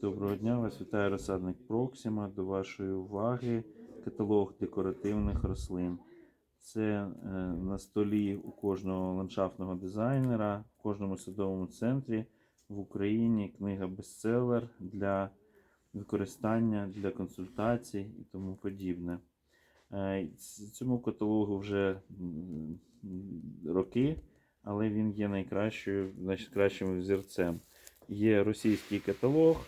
Доброго дня, вас вітає розсадник Проксима. До вашої уваги каталог декоративних рослин. Це е, на столі у кожного ландшафтного дизайнера, в кожному садовому центрі в Україні книга бестселер для використання, для консультацій і тому подібне. Е, Цьому каталогу вже роки, але він є найкращою, значить, кращим взірцем. Є російський каталог,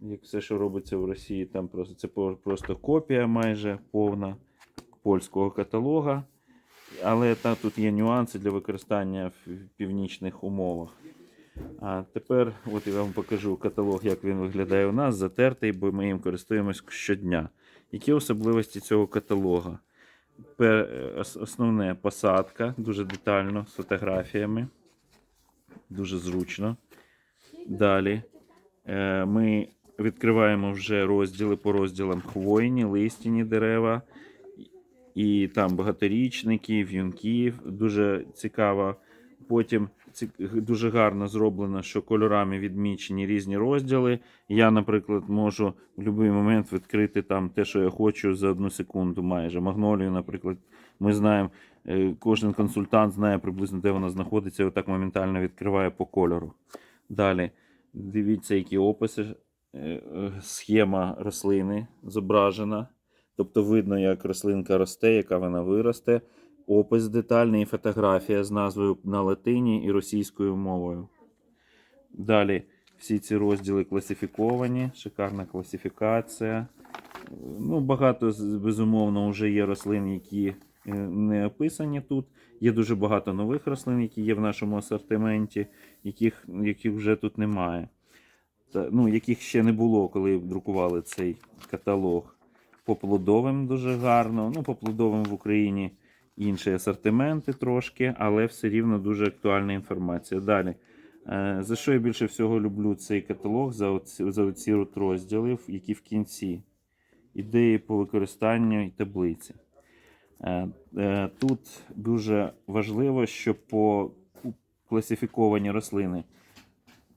як все, що робиться в Росії, там просто це просто копія майже повна польського каталога. Але там тут є нюанси для використання в північних умовах. А тепер от я вам покажу каталог, як він виглядає у нас, затертий, бо ми їм користуємось щодня. Які особливості цього каталога? Основне посадка, дуже детально, з фотографіями. Дуже зручно. Далі е, ми відкриваємо вже розділи по розділам хвойні, листяні дерева, і там багаторічники, в'юнки. Дуже цікаво. Потім дуже гарно зроблено, що кольорами відмічені різні розділи. Я, наприклад, можу в будь-який момент відкрити там те, що я хочу за одну секунду майже. Магнолію, наприклад, ми знаємо, е, кожен консультант знає приблизно, де вона знаходиться, і отак моментально відкриває по кольору. Далі, дивіться, які описи. Е, е, Схема рослини зображена. Тобто видно, як рослинка росте, яка вона виросте. Опис детальний фотографія з назвою на латині і російською мовою. Далі всі ці розділи класифіковані, шикарна класифікація. Ну, багато, безумовно, вже є рослин, які е, не описані тут. Є дуже багато нових рослин, які є в нашому асортименті, яких, яких вже тут немає. Ну, яких ще не було, коли друкували цей каталог. По плодовим дуже гарно. Ну, по в Україні інші асортименти трошки, але все рівно дуже актуальна інформація. Далі. Е, За що я більше всього люблю цей каталог за оці, за оці от розділи, які в кінці. Ідеї по використанню і таблиці. Е, е, Тут дуже важливо, що по класифіковані рослини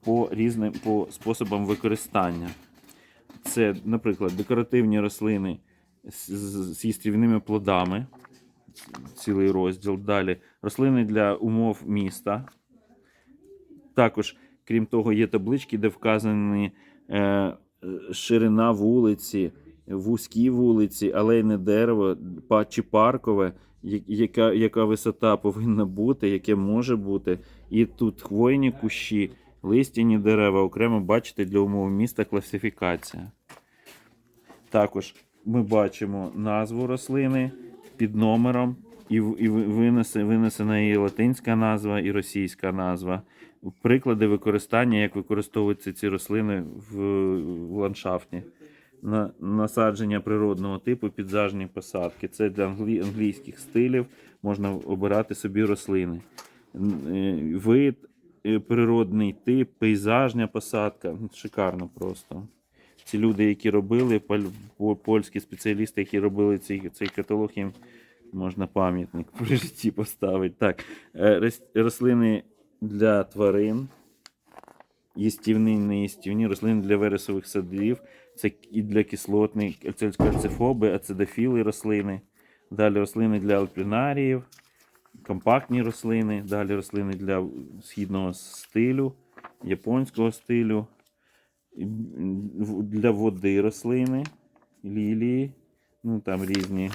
по різним по способам використання. Це, наприклад, декоративні рослини з, їстрівними плодами, цілий розділ. Далі рослини для умов міста. Також, крім того, є таблички, де вказані е, ширина вулиці, вузькі вулиці, алейне дерево, чи паркове, яка, яка висота повинна бути, яке може бути. І тут хвойні кущі, листяні дерева, окремо бачите для умов міста класифікація. Також ми бачимо назву рослини під номером, і, і винесе, винесена і латинська назва, і російська назва. Приклади використання, як використовуються ці рослини в, в ландшафті. На, насадження природного типу, підзажні посадки. Це для англі, англійських стилів можна обирати собі рослини. Е, Вид, природний тип, пейзажня посадка. Шикарно просто. Ці люди, які робили, польські спеціалісти, які робили цей, цей каталог, їм можна пам'ятник при житті поставити. Так, е, рослини для тварин, їстівні, неїстівні, рослини для вересових садів, це і для кислотних, ацельцифоби, ацидофіли рослини. Далі рослини для альпінаріїв, компактні рослини, далі рослини для східного стилю, японського стилю, для води рослини, лілії, ну там різні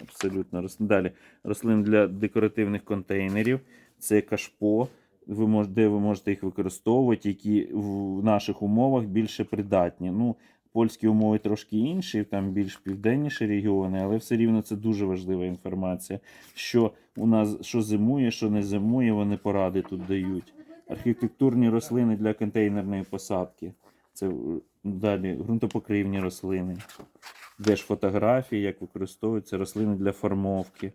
абсолютно рослини. Далі рослини для декоративних контейнерів, це кашпо, де ви можете їх використовувати, які в наших умовах більше придатні. Ну, польські умови трошки інші, там більш південніші регіони, але все рівно це дуже важлива інформація. Що у нас що зимує, що не зимує, вони поради тут дають. Архітектурні рослини для контейнерної посадки. Це е, далі ґрунтопокривні рослини. Де ж фотографії, як використовуються рослини для формовки.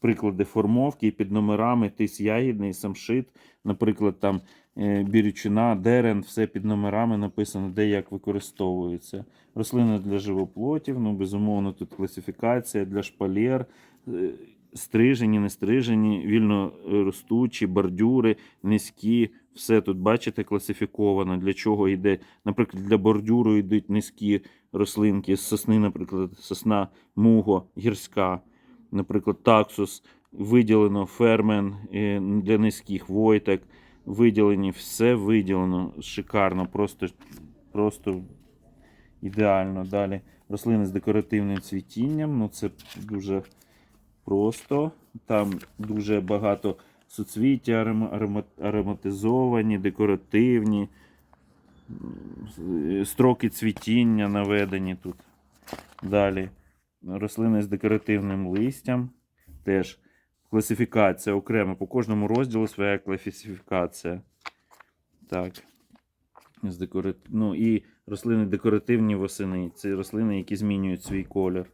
Приклади формовки під номерами тис ягідний, самшит, наприклад, там е, бірючина, дерен, все під номерами написано, де як використовується. Рослини для живоплотів, ну, безумовно, тут класифікація для шпалер, е, стрижені, не стрижені, вільно е, ростучі, бордюри, низькі, Все тут, бачите, класифіковано, для чого йде. Наприклад, для бордюру йдуть низькі рослинки з сосни, наприклад, сосна муго, гірська, наприклад, таксус, виділено фермен е, для низьких войтек, виділені, все виділено шикарно, просто, просто ідеально. Далі рослини з декоративним цвітінням, ну це дуже просто. Там дуже багато суцвіття арома- арома- ароматизовані, декоративні, строки цвітіння наведені тут. Далі рослини з декоративним листям. Теж класифікація окремо. По кожному розділу своя класифікація. Так. З декора... Ну і рослини декоративні восени. Це рослини, які змінюють свій колір.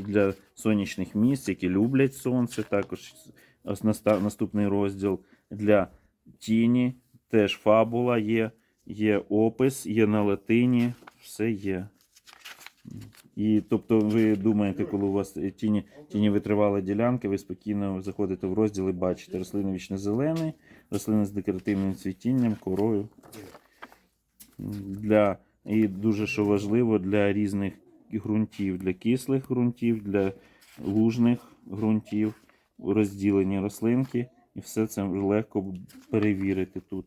Для сонячних місць, які люблять сонце. Також наступний розділ для тіні. Теж фабула є, є опис, є на латині, все є. І тобто ви думаєте, коли у вас тіні, тіні витривала ділянки, ви спокійно заходите в розділ і бачите рослини вічно-зелені, рослини з декоративним цвітінням, корою. Для, і дуже що важливо для різних ґрунтів, для кислих ґрунтів, для лужних ґрунтів, розділені рослинки, і все це легко перевірити тут.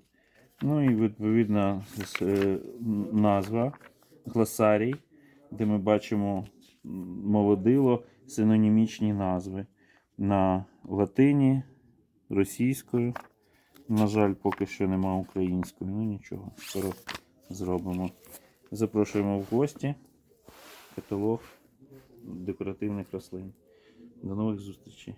Ну і відповідна е, назва гласарій, де ми бачимо молодило, синонімічні назви на латині, російською. На жаль, поки що нема української. Ну нічого, скоро зробимо. Запрошуємо в гості каталог декоративних рослин. До нових зустрічей.